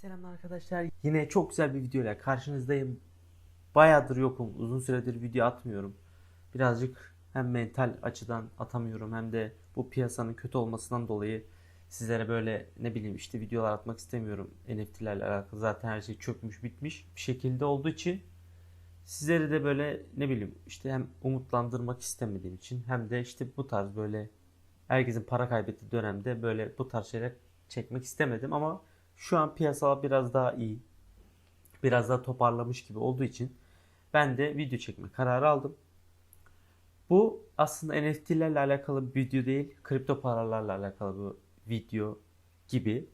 Selamlar arkadaşlar. Yine çok güzel bir videoyla karşınızdayım. Bayağıdır yokum. Uzun süredir video atmıyorum. Birazcık hem mental açıdan atamıyorum hem de bu piyasanın kötü olmasından dolayı sizlere böyle ne bileyim işte videolar atmak istemiyorum. NFT'lerle alakalı zaten her şey çökmüş bitmiş bir şekilde olduğu için sizleri de böyle ne bileyim işte hem umutlandırmak istemediğim için hem de işte bu tarz böyle herkesin para kaybettiği dönemde böyle bu tarz şeyler çekmek istemedim ama şu an piyasa biraz daha iyi. Biraz daha toparlamış gibi olduğu için ben de video çekme kararı aldım. Bu aslında NFT'lerle alakalı bir video değil, kripto paralarla alakalı bir video gibi.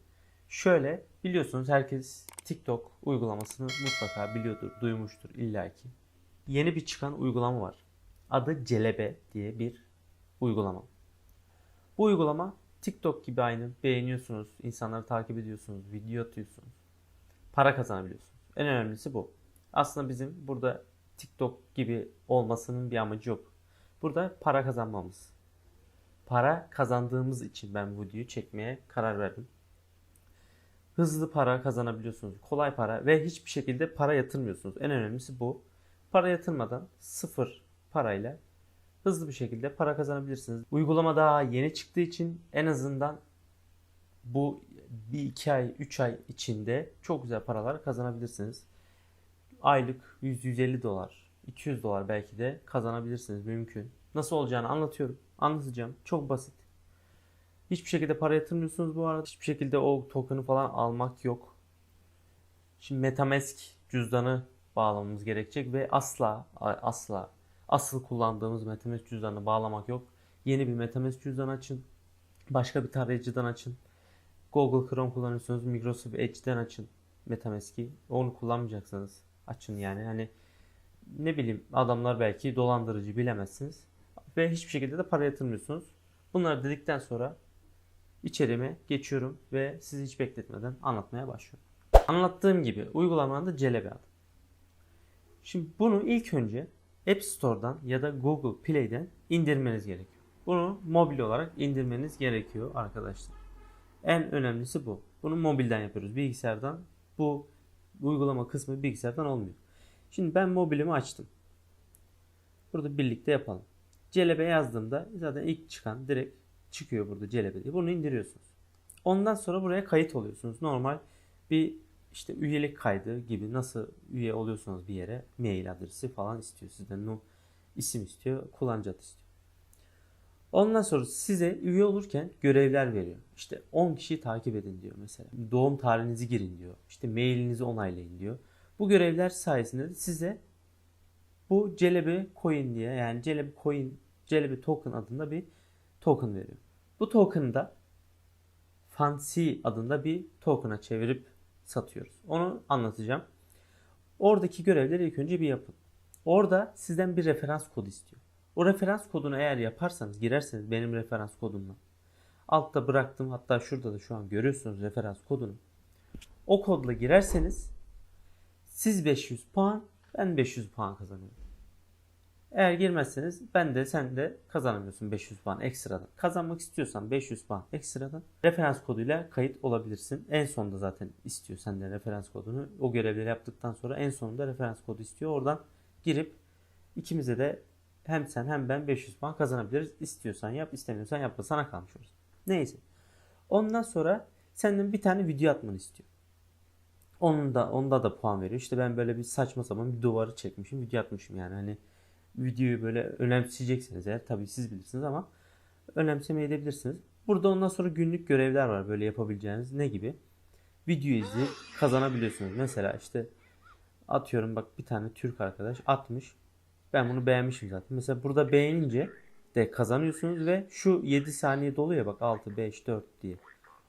Şöyle biliyorsunuz herkes TikTok uygulamasını mutlaka biliyordur, duymuştur illaki. Yeni bir çıkan uygulama var. Adı Celebe diye bir uygulama. Bu uygulama TikTok gibi aynı beğeniyorsunuz, insanları takip ediyorsunuz, video atıyorsunuz. Para kazanabiliyorsunuz. En önemlisi bu. Aslında bizim burada TikTok gibi olmasının bir amacı yok. Burada para kazanmamız. Para kazandığımız için ben bu videoyu çekmeye karar verdim. Hızlı para kazanabiliyorsunuz. Kolay para ve hiçbir şekilde para yatırmıyorsunuz. En önemlisi bu. Para yatırmadan sıfır parayla hızlı bir şekilde para kazanabilirsiniz. Uygulama daha yeni çıktığı için en azından bu bir iki ay, üç ay içinde çok güzel paralar kazanabilirsiniz. Aylık 100-150 dolar, 200 dolar belki de kazanabilirsiniz. Mümkün. Nasıl olacağını anlatıyorum. Anlatacağım. Çok basit. Hiçbir şekilde para yatırmıyorsunuz bu arada. Hiçbir şekilde o token'ı falan almak yok. Şimdi Metamask cüzdanı bağlamamız gerekecek ve asla asla asıl kullandığımız MetaMask cüzdanını bağlamak yok. Yeni bir MetaMask cüzdan açın. Başka bir tarayıcıdan açın. Google Chrome kullanıyorsunuz. Microsoft Edge'den açın MetaMask'i. Onu kullanmayacaksınız. Açın yani. Hani ne bileyim adamlar belki dolandırıcı bilemezsiniz. Ve hiçbir şekilde de para yatırmıyorsunuz. Bunları dedikten sonra içerime geçiyorum ve sizi hiç bekletmeden anlatmaya başlıyorum. Anlattığım gibi uygulamanın da Celebi adı. Şimdi bunu ilk önce App Store'dan ya da Google Play'den indirmeniz gerekiyor. Bunu mobil olarak indirmeniz gerekiyor arkadaşlar. En önemlisi bu. Bunu mobilden yapıyoruz. Bilgisayardan bu uygulama kısmı bilgisayardan olmuyor. Şimdi ben mobilimi açtım. Burada birlikte yapalım. Celebe yazdığımda zaten ilk çıkan direkt çıkıyor burada Celebe diye. Bunu indiriyorsunuz. Ondan sonra buraya kayıt oluyorsunuz. Normal bir işte üyelik kaydı gibi nasıl üye oluyorsanız bir yere mail adresi falan istiyor sizden. No, isim istiyor, kullanıcı adı istiyor. Ondan sonra size üye olurken görevler veriyor. İşte 10 kişiyi takip edin diyor mesela. Doğum tarihinizi girin diyor. İşte mailinizi onaylayın diyor. Bu görevler sayesinde de size bu Celebi Coin diye yani Celebi Coin, Celebi Token adında bir token veriyor. Bu token'ı da Fancy adında bir token'a çevirip satıyoruz. Onu anlatacağım. Oradaki görevleri ilk önce bir yapın. Orada sizden bir referans kodu istiyor. O referans kodunu eğer yaparsanız, girerseniz benim referans kodumla. Altta bıraktım. Hatta şurada da şu an görüyorsunuz referans kodunu. O kodla girerseniz siz 500 puan, ben 500 puan kazanıyorum. Eğer girmezseniz ben de sen de kazanamıyorsun 500 puan ekstradan. Kazanmak istiyorsan 500 puan ekstradan referans koduyla kayıt olabilirsin. En sonunda zaten istiyor senden referans kodunu. O görevleri yaptıktan sonra en sonunda referans kodu istiyor. Oradan girip ikimize de hem sen hem ben 500 puan kazanabiliriz. İstiyorsan yap, istemiyorsan yapma. Sana kalmış olsun. Neyse. Ondan sonra senden bir tane video atmanı istiyor. Onun da onda da puan veriyor. İşte ben böyle bir saçma sapan bir duvarı çekmişim, video atmışım yani hani videoyu böyle önemseyeceksiniz eğer tabii siz bilirsiniz ama önemsemeyebilirsiniz. Burada ondan sonra günlük görevler var böyle yapabileceğiniz ne gibi? Video izleyip kazanabiliyorsunuz. Mesela işte atıyorum bak bir tane Türk arkadaş atmış. Ben bunu beğenmişim zaten. Mesela burada beğenince de kazanıyorsunuz ve şu 7 saniye doluyor bak 6 5 4 diye.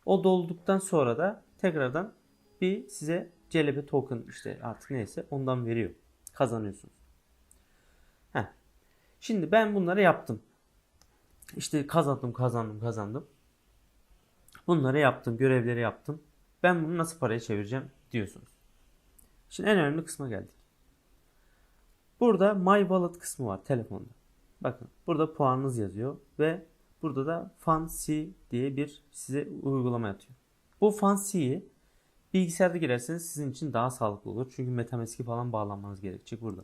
O dolduktan sonra da tekrardan bir size Celebi token işte artık neyse ondan veriyor. Kazanıyorsunuz. Şimdi ben bunları yaptım. İşte kazandım, kazandım, kazandım. Bunları yaptım, görevleri yaptım. Ben bunu nasıl paraya çevireceğim diyorsunuz. Şimdi en önemli kısma geldik. Burada My Wallet kısmı var telefonda. Bakın burada puanınız yazıyor ve burada da Fancy diye bir size uygulama atıyor. Bu Fancy'yi Bilgisayarda girerseniz sizin için daha sağlıklı olur. Çünkü MetaMask'i falan bağlanmanız gerekecek burada.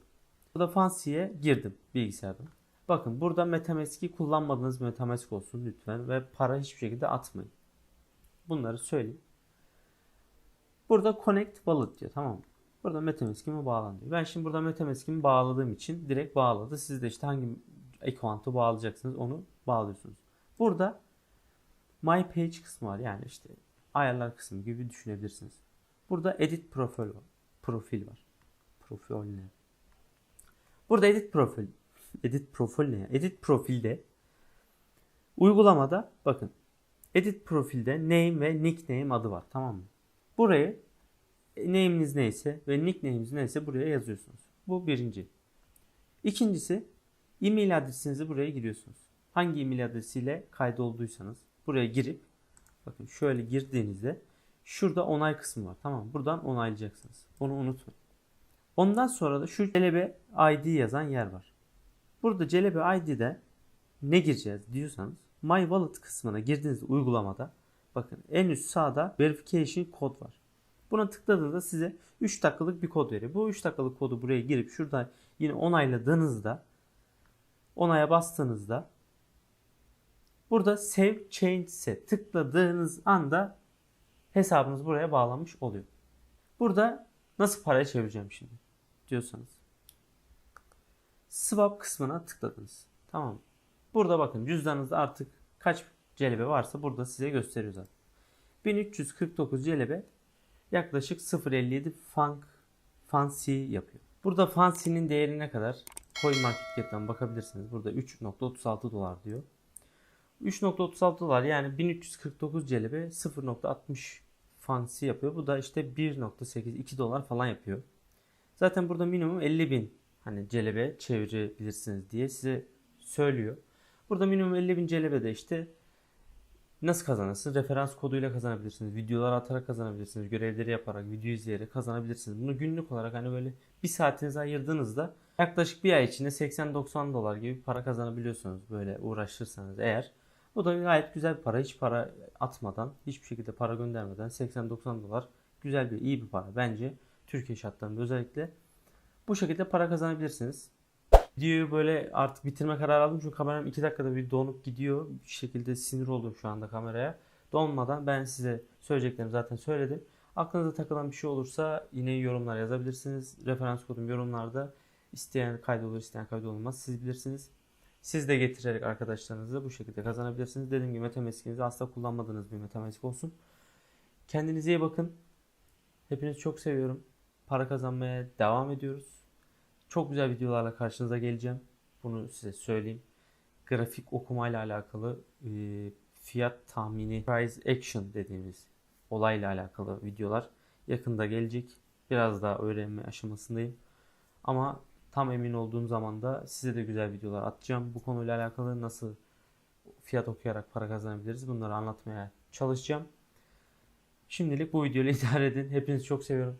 Burada Fancy'ye girdim bilgisayardan. Bakın burada MetaMask'i kullanmadığınız MetaMask olsun lütfen ve para hiçbir şekilde atmayın. Bunları söyleyeyim. Burada Connect Wallet diyor tamam mı? Burada MetaMask'ime bağlan diyor. Ben şimdi burada MetaMask'imi bağladığım için direkt bağladı. Siz de işte hangi account'u bağlayacaksınız onu bağlıyorsunuz. Burada My Page kısmı var. Yani işte ayarlar kısmı gibi düşünebilirsiniz. Burada Edit Profil var. Profil var. Profil ne? Burada Edit Profil. Edit Profil ne ya? Edit Profil'de uygulamada bakın Edit Profil'de name ve nickname adı var. Tamam mı? Burayı name'iniz neyse ve nickname'iniz neyse buraya yazıyorsunuz. Bu birinci. İkincisi e-mail adresinizi buraya giriyorsunuz. Hangi e-mail adresiyle kaydolduysanız buraya girip bakın şöyle girdiğinizde şurada onay kısmı var. Tamam? Buradan onaylayacaksınız. Bunu unutmayın. Ondan sonra da şu Celebe ID yazan yer var. Burada Celebe ID'de ne gireceğiz diyorsanız My Wallet kısmına girdiğiniz uygulamada bakın en üst sağda verification kod var. Buna tıkladığınızda size 3 dakikalık bir kod veriyor. Bu 3 dakikalık kodu buraya girip şurada yine onayladığınızda onaya bastığınızda burada Save Changes'e tıkladığınız anda hesabınız buraya bağlanmış oluyor. Burada nasıl paraya çevireceğim şimdi diyorsanız swap kısmına tıkladınız. Tamam? Burada bakın cüzdanınızda artık kaç celebe varsa burada size gösteriyor zaten. 1349 celebe yaklaşık 0.57 funk fancy yapıyor. Burada fancy'nin değeri ne kadar? CoinMarketCap'ten bakabilirsiniz. Burada 3.36 dolar diyor. 3.36 dolar yani 1349 celebe 0.60 fancy yapıyor. Bu da işte 1.8 2 dolar falan yapıyor. Zaten burada minimum 50 bin hani celebe çevirebilirsiniz diye size söylüyor. Burada minimum 50 bin celebe de işte nasıl kazanırsınız? Referans koduyla kazanabilirsiniz. Videolar atarak kazanabilirsiniz. Görevleri yaparak, video izleyerek kazanabilirsiniz. Bunu günlük olarak hani böyle bir saatinizi ayırdığınızda yaklaşık bir ay içinde 80-90 dolar gibi para kazanabiliyorsunuz böyle uğraşırsanız eğer. Bu da gayet güzel bir para. Hiç para atmadan, hiçbir şekilde para göndermeden 80-90 dolar güzel bir iyi bir para bence. Türkiye şartlarında özellikle. Bu şekilde para kazanabilirsiniz. Videoyu böyle artık bitirme kararı aldım çünkü kameram 2 dakikada bir donup gidiyor. Bir şekilde sinir oldum şu anda kameraya. Donmadan ben size söyleyeceklerimi zaten söyledim. Aklınıza takılan bir şey olursa yine yorumlar yazabilirsiniz. Referans kodum yorumlarda. İsteyen kaydolur, isteyen kaydolmaz. Siz bilirsiniz. Siz de getirerek arkadaşlarınızı bu şekilde kazanabilirsiniz. Dediğim gibi MetaMask'inizi asla kullanmadığınız bir MetaMask olsun. Kendinize iyi bakın. Hepinizi çok seviyorum. Para kazanmaya devam ediyoruz. Çok güzel videolarla karşınıza geleceğim. Bunu size söyleyeyim. Grafik okumayla alakalı e, fiyat tahmini, price action dediğimiz olayla alakalı videolar yakında gelecek. Biraz daha öğrenme aşamasındayım. Ama tam emin olduğum zaman da size de güzel videolar atacağım. Bu konuyla alakalı nasıl fiyat okuyarak para kazanabiliriz bunları anlatmaya çalışacağım. Şimdilik bu videoyla idare edin. Hepinizi çok seviyorum.